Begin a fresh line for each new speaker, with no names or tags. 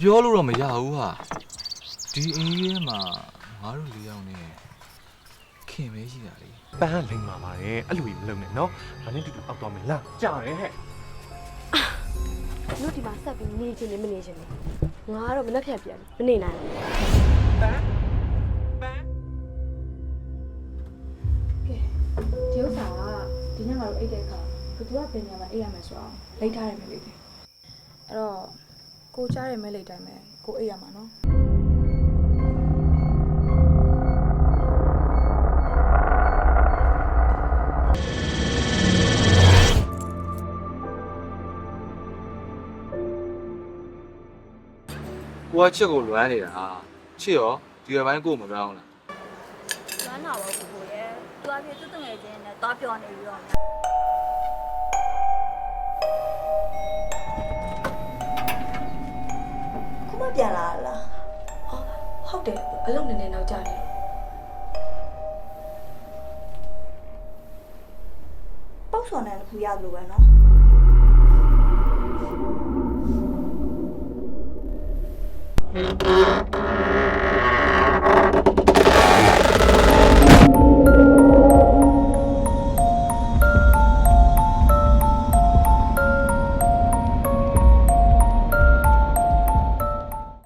ပြောလို့တော့မရဘူးဟာဒီအိမ်ကြီးထဲမှာငါတို့လေးယောက်နဲ့ခင်ပဲရှိတာလေ
ပန်းကလိမ်ပါပါတယ်အဲ့လိုကြီးမလုပ်နဲ့နော်ဒါနဲ့တူတူအောက်သွားမယ်လားကြာတယ်ဟဲ့
တို့ဒီမှာဆက်ပြီးနေချင်နေမနေချင်ဘူးငါကတော့မနှက်ဖြတ်ပြန်မနေနိုင်ဘူး
ပန်းပန်း
ဒီဥစ္စာကဒီညငါတို့အိတ်တဲ့အခါဘသူကဘယ်နေရာမှာအိတ်ရမယ်ဆိုအောင်လိတ်ထားရမယ်လေအဲ့တော့ ကိုကြားရမယ်လိတ်တိုင်းပဲကိုအိတ်ရမှာနော်
ကိုကချစ်ကိုလွမ်းနေတာဟာချစ်ရောဒီဘက်ပိုင်းကိုမပြောင်းလား
ကျွမ်းတာပါကိုကိုရဲ့သူအဖြစ်သူ့တငယ်ချင်းနဲ့တွားပြောနေပြီးတော့
ပြန်လာလားဟောဟုတ်တယ်အလုံးနည်းနည်းနောက်ကြတယ်ပေါ့စော်နဲ့တစ်ခုရလို့ပဲနော်
ဟ